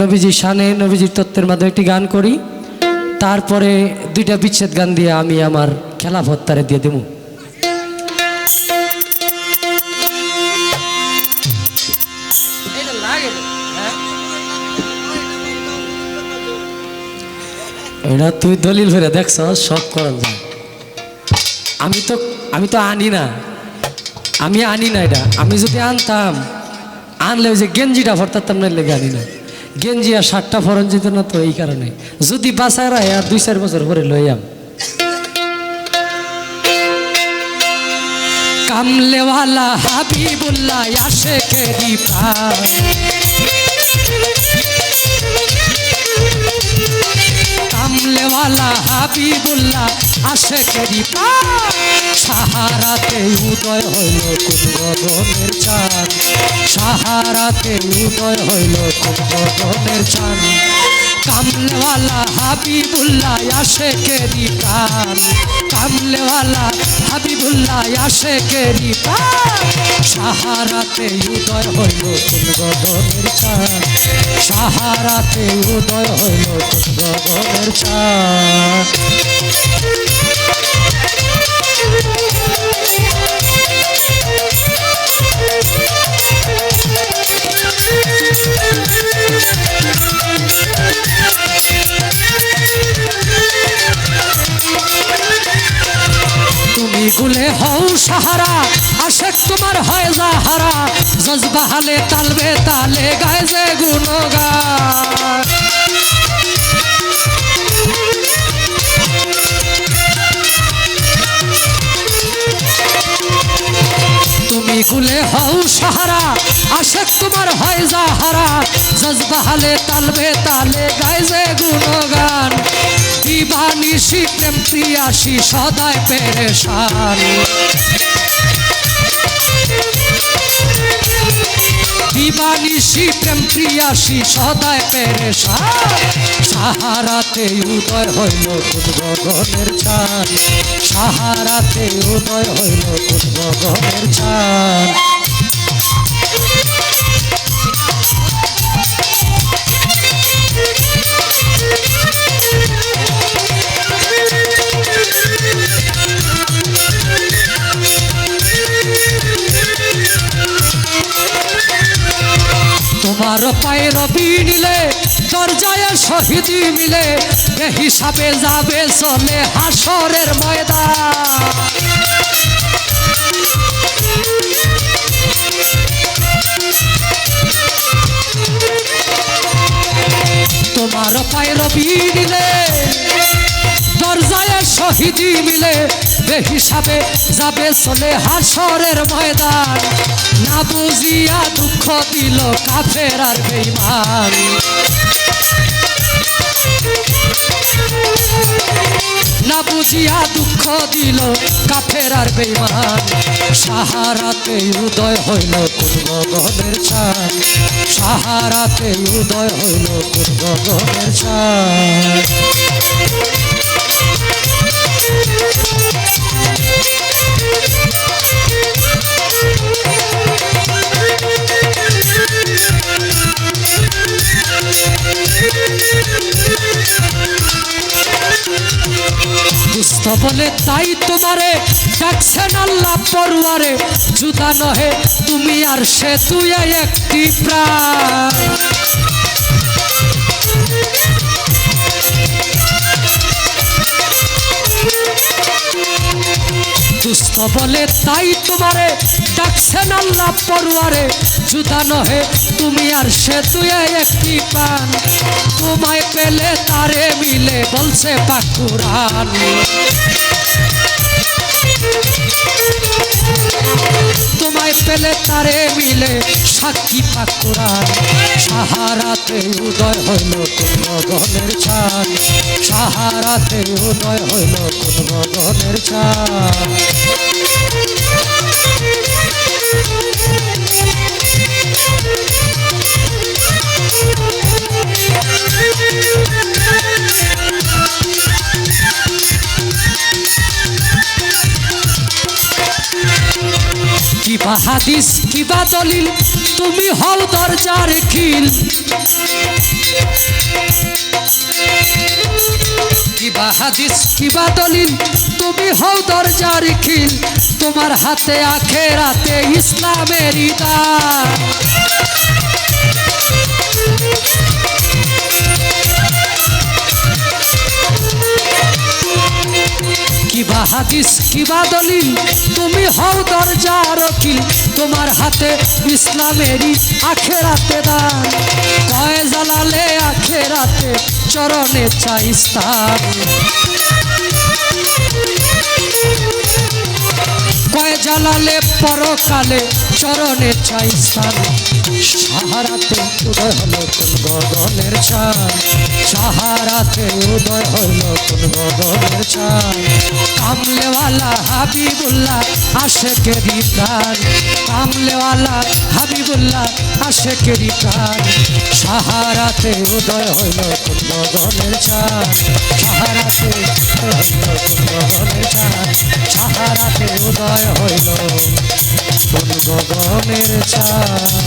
নবীজি শানে, নবীজির তত্ত্বের মাধ্যমে একটি গান করি। তারপরে দুইটা বিচ্ছেদ গান দিয়ে আমি আমার খেলা ভত্তারে দিয়ে দেবো এটা তুই দলিল ফেরে দেখছ, সব করা যায় আমি তো আমি তো আনি না। আমি আনি না এটা। আমি যদি আনতাম আনলে ওই যে গেঞ্জিটা ভরতাম না এলে আনি না গেঞ্জি আর শার্টটা ফরন যেত না তো এই কারণে। যদি বাসায় রায় আর দুই চার বছর পরে লইয়াম কামলেওয়ালা হাবিবুল্লাহ আসে কে দীপা হাবিবুল্লাহ আসে কে দীপা সাহারাতে উদয় হইল কোন গগনের চাঁদ। সাহারাতে উদয় হইল কোন গগনের চাঁদ। কামলেওয়ালা হাবিবুল্লাহ আসে কে দীপান কামলেওয়ালা হাবিবুল্লাহ আসে কে দীপান সাহারাতে উদয় হইল গগনের চাঁদ সাহারাতে উদয় হইল গগনের চাঁদ গুলে হও সাহারা, আশেক তোমার হয় যাহারা জজবা হালে তালবে তালে গায় যে গুণগান। তুমি গুলে হও সাহারা, আশেক তোমার হয় যাহারা জজবা হালে তালবে তালে গায় যে গুণগান। দিবানিশি প্রেম প্রিয়াসী সদায় পেরেশান। দিবানিশি প্রেম প্রিয়াসী সদায় পেরেশান। সাহারাতে উদয় হইল গগনের চান সাহারাতে উদয় হইল কোন গগনের চান তোমার পায়ের নিলে, দরজায় শহীদি মিলে এ হিসাবে যাবে চলে হাসরের ময়দান। তোমার পায়ের নিলে, দরজায় শহীদি মিলে হিসাবে যাবে চলে হাসরের ময়দান। না বুঝিয়া দুঃখ দিল কাফের আর বেইমান না বুঝিয়া দুঃখ দিল কাফের আর বেইমান সাহারাতে উদয় হইল কোন গগনের চাঁদ। সাহারাতে উদয় হইল কোন গগনের বলে তাই তোমারে ডাকছেন আল্লাহ পড়ুয়ারে জুতা নহে তুমি আর সে তুই একটি প্রাণ। দুস্থ বলে তাই তোমারে ডাকছেন আল্লাহ পড়ুয়ারে জুদা নহে, তুমি আর সে তুই একটি পান তোমায় পেলে তারে মিলে বলছে পাকুরান। তোমায় পেলে তারে মিলে সাক্ষী পাকুরান। সাহারাতে উদয় হইল কোন গগনের ছান। সাহারাতে উদয় হইল কোন গগনের ছান কিবা হাদিস কিবা দলিল তুমি হও দরজার খিল। কিবা হাদিস কিবা দলিল? তুমি হও দরজার খিল। তোমার হাতে আখেরাতে ইসলামের দান কিবা হাদিস কিবা দলিল? তুমি হও দরজার কিল তোমার হাতে ইসলামেরই আখেরাতে দান। কয় জালালে আখেরাতে চরণে চাই কয় জালালে পরকালে চরণে চাই স্থান। সাহারাতে উদয় হলো কোন গগনের চান সাহারাতে উদয় হলো কোন গগনের চান কামলেওয়ালা হাবিবুল্লাহ আশেকেরি প্রাণ কামলেওয়ালা হাবিবুল্লাহ আশেকেরি প্রাণ সাহারাতে উদয় হইল কোন গগনের চান সাহারাতে উদয় হইল কোন গগনের উদয় হইল। কোন গগনের চান